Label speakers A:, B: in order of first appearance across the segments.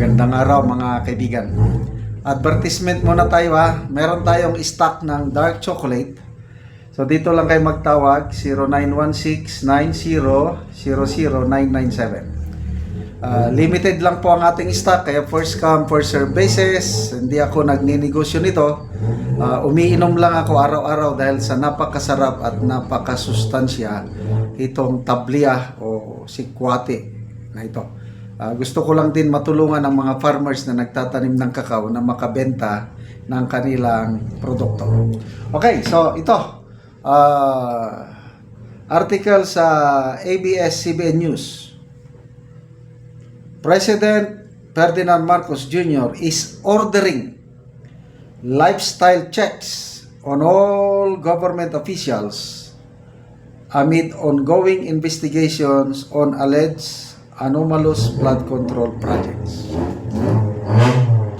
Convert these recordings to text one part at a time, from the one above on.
A: Magandang araw mga kaibigan. Advertisement muna tayo ha. Meron tayong stock ng dark chocolate. So dito lang kayo magtawag 0916-90-00997. Ah, limited lang po ang ating stock kaya first come first serve basis. Hindi ako nagninegosyo nito. Ah, umiinom lang ako araw-araw dahil sa napakasarap at napakasustansya itong tablia o sikwate na ito. Ah, gusto ko lang din matulungan ang mga farmers na nagtatanim ng kakao na makabenta ng kanilang produkto. Okay, so ito. ah, article sa ABS-CBN News. President Ferdinand Marcos Jr. is ordering lifestyle checks on all government officials amid ongoing investigations on alleged anomalous flood control projects.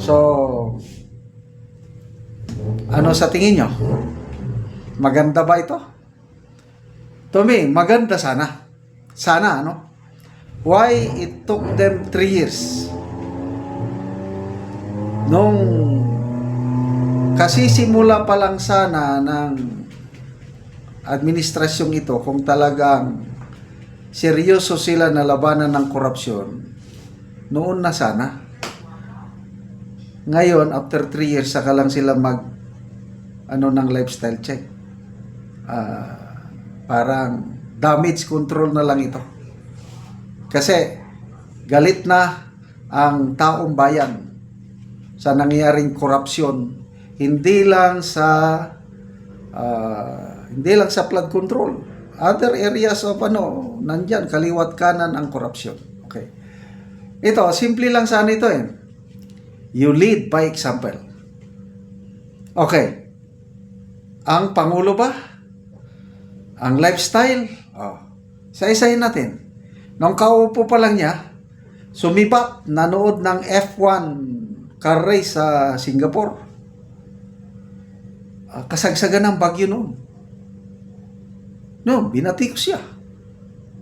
A: So, ano sa tingin nyo? Maganda ba ito? To maganda sana. Sana, ano? Why it took them three years? Nung kasi simula pa lang sana ng administrasyong ito kung talagang seryoso sila na labanan ng korupsyon, noon na sana. Ngayon, after 3 years, saka lang sila mag ano ng lifestyle check. Ah, parang damage control na lang ito. Kasi galit na ang taong bayan sa nangyaring korupsyon hindi lang sa ah, hindi lang sa flood control other areas of ano nandyan kaliwat kanan ang korupsyon. Okay. Ito simple lang sana ito eh. You lead by example. Okay. Ang pangulo ba? Ang lifestyle? Oh. Isa-isahin natin. Nung kaupo pa lang niya sumipat nanood ng F1 car race sa Singapore. Ah, kasagsagan ng bagyo noon. No, binati ko siya.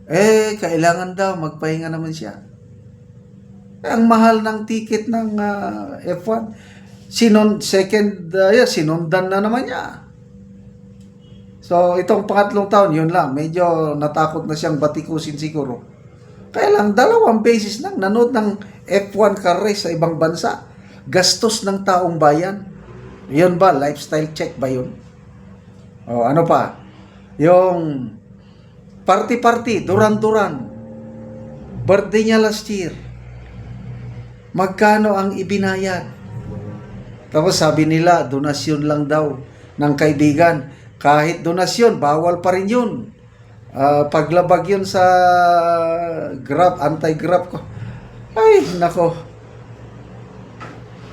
A: Eh, kailangan daw magpahinga naman siya. Eh, ang mahal ng ticket ng ah, F1. Sinon, second uh, year, sinundan na naman niya. So, itong pangatlong taon, yun lang. Medyo natakot na siyang batikusin siguro. Kaya lang, dalawang beses lang nanood ng F1 car race sa ibang bansa. Gastos ng taong bayan. Yun ba? Lifestyle check ba yun? O ano pa? Yung party-party, duran-duran. Birthday niya last year. Magkano ang ibinayad? Tapos sabi nila, donasyon lang daw ng kaibigan. Kahit donasyon, bawal pa rin yun. Ah, paglabag yun sa grab, anti-grab ko. Ay, nako.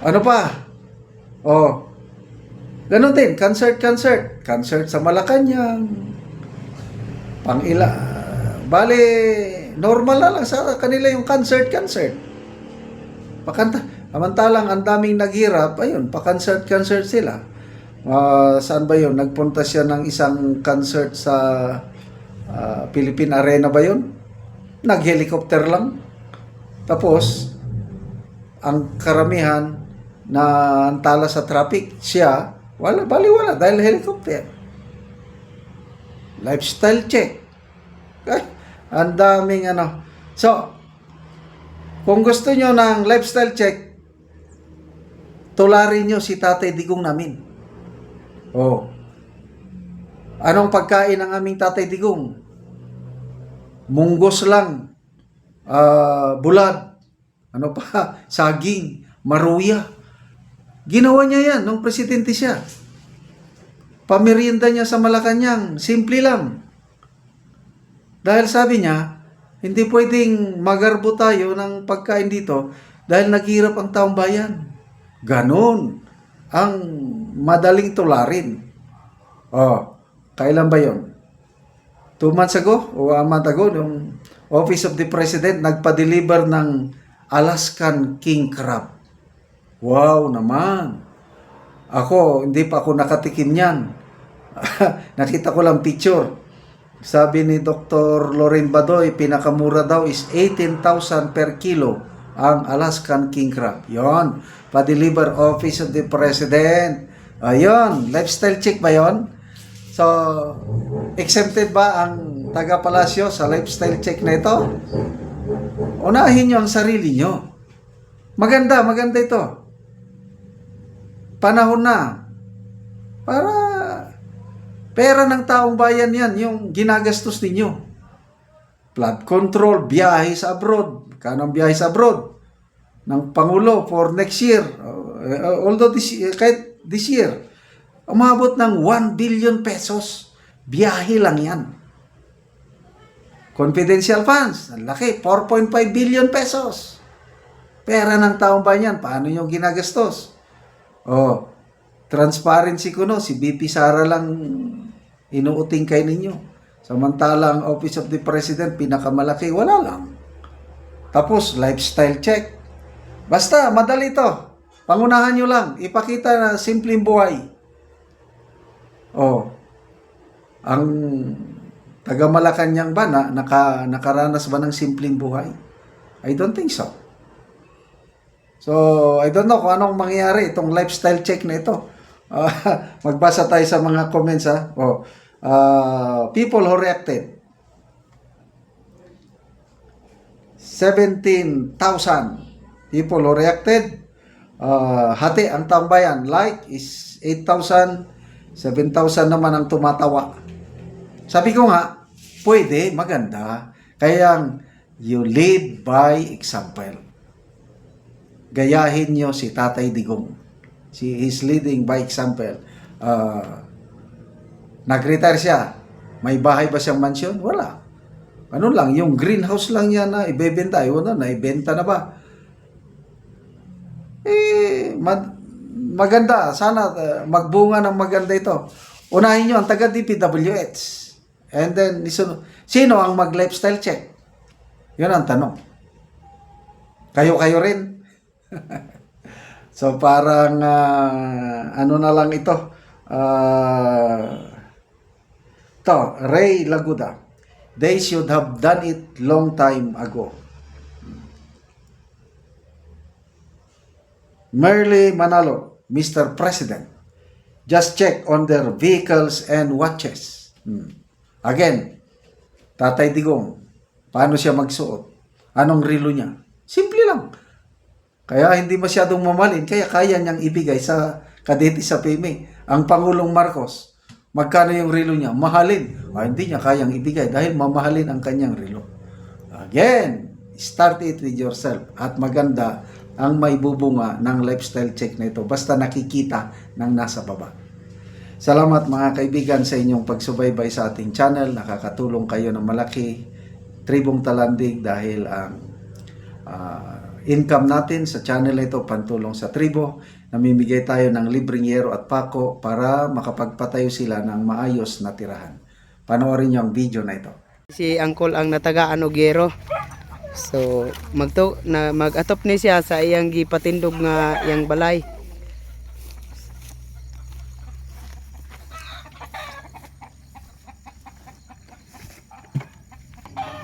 A: Ano pa? Oh, Ganon din, concert, concert. Concert sa Malacanang. Pang ila. Bale, normal na lang sa kanila yung concert, concert. Pakanta. Samantalang ang daming naghirap, ayun, pa-concert, concert sila. Ah, saan ba yun? Nagpunta siya ng isang concert sa ah, Philippine Arena ba yun? Nag-helicopter lang. Tapos, ang karamihan na antala sa traffic, siya, wala, bali wala, dahil helicopter. Lifestyle check. Ay, ang daming ano. So, kung gusto nyo ng lifestyle check, tularin nyo si Tatay Digong namin. Oh. Anong pagkain ng aming Tatay Digong? Munggos lang. Ah, bulad. Ano pa? Saging. Maruya. Ginawa niya yan nung presidente siya. Pamerienda niya sa Malacanang. Simple lang. Dahil sabi niya, hindi pwedeng magarbo tayo ng pagkain dito dahil naghirap ang taong bayan. Ganon ang madaling tularin. Oh, kailan ba yon? Two months ago o a month ago, yung Office of the President nagpa-deliver ng Alaskan King Crab. Wow naman. Ako, hindi pa ako nakatikim niyan. Nakita ko lang picture. Sabi ni Dr. Loren Badoy, pinakamura daw is 18,000 per kilo ang Alaskan King Crab. Yon, pa-deliver Office of the President. Ayun, lifestyle check ba yon? So, exempted ba ang taga Palasyo sa lifestyle check na ito? Unahin nyo ang sarili nyo. Maganda, maganda ito. Panahon na. Para pera ng taong bayan yan, yung ginagastos ninyo. Flood control, biyahe sa abroad. Kanang biyahe sa abroad ng Pangulo for next year. Uh, although this, kahit this year, umabot ng 1 billion pesos. Biyahe lang yan. Confidential funds, ang laki, 4.5 billion pesos. Pera ng taong bayan, paano nyo ginagastos? Oh, transparency ko no, si BP Sara lang inuuting kay ninyo. Samantala ang Office of the President, pinakamalaki, wala lang. Tapos, lifestyle check. Basta, madali to. Pangunahan nyo lang. Ipakita na simpleng buhay. Oh, ang taga Malacanang ba na naka, nakaranas ba ng simpleng buhay? I don't think so. So, I don't know kung anong mangyayari itong lifestyle check na ito. Ah, magbasa tayo sa mga comments ha. Oh, ah, people who reacted. 17,000 people who reacted. Ah, hati ang tambayan. Like is 8,000. 7,000 naman ang tumatawa. Sabi ko nga, pwede, maganda. Kaya you lead by example. Gayahin nyo si Tatay Digong. Si is leading by example. Uh, nag-retire siya. May bahay ba siyang mansyon? Wala. Ano lang, yung greenhouse lang niya na ibebenta. Ayun na, naibenta na ba? Eh, mag- maganda. Sana uh, magbunga ng maganda ito. Unahin nyo ang taga DPWH. And then, isun- sino ang mag-lifestyle check? Yun ang tanong. Kayo-kayo rin. so, parang, ah, ano na lang ito. Ah, to, Ray Laguda. They should have done it long time ago. Merely Manalo, Mr. President, just check on their vehicles and watches. Hmm. Again, Tatay Digong, paano siya magsuot? Anong relo niya? Simple lang. Kaya hindi masyadong mamalin, kaya kaya niyang ibigay sa kadete sa PME. Ang Pangulong Marcos, magkano yung relo niya? Mahalin. Ah, hindi niya kayang ibigay dahil mamahalin ang kanyang relo. Again, start it with yourself. At maganda ang may bubunga ng lifestyle check na ito. Basta nakikita ng nasa baba. Salamat mga kaibigan sa inyong pagsubaybay sa ating channel. Nakakatulong kayo ng malaki. Tribong Talandig dahil ang ah, income natin sa channel na ito pantulong sa tribo. Namimigay tayo ng libreng yero at pako para makapagpatayo sila ng maayos na tirahan. Panoorin niyo ang video na ito.
B: Si Angkol ang natagaan og yero. So magto na mag-atop ni siya sa iyang gipatindog nga iyang balay.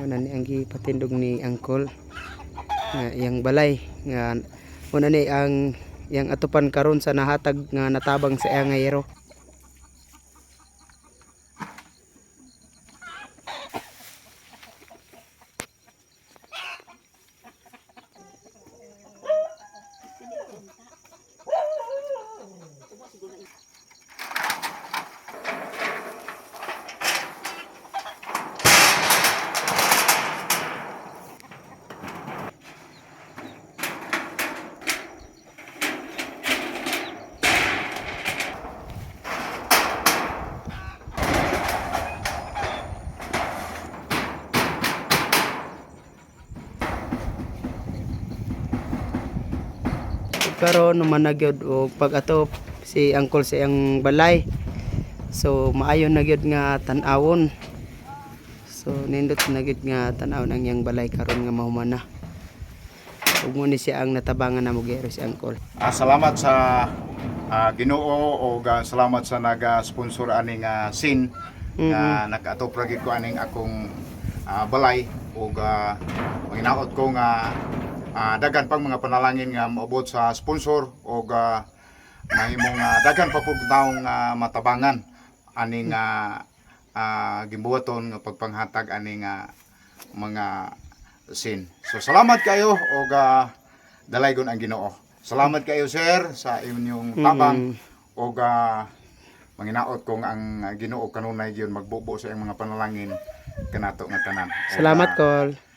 B: Una ni ang gipatindog ni Angkol nga iyang balay nga una ni ang iyang atupan karon sa nahatag nga natabang sa iyang nga karon naman na gyud og pag-atop si angkol sa iyang balay. So maayo na gyud nga tan-awon. So nindot na gyud nga tan-awon ang iyang balay karon nga mahuman na. Ug mo ni siya ang natabangan na mugero si angkol.
C: Ah, salamat sa ah, Ginoo o ah, salamat sa naga-sponsor aning ah, sin nga nag-atop lagi ko aning akong ah, balay. O uh, ko nga ah, daghan pang mga panalangin nga maabot sa sponsor o uh, mahimong ah, daghan pa pug taong ah, matabangan aning uh, gimbuhaton nga pagpanghatag aning ah, mga sin. So salamat kayo o dalaygon ang Ginoo. Salamat kayo sir sa inyong tabang o manginaot kung ang Ginoo kanunay gyud magbubo sa iyang mga panalangin kanato nga tanan.
B: Salamat Col.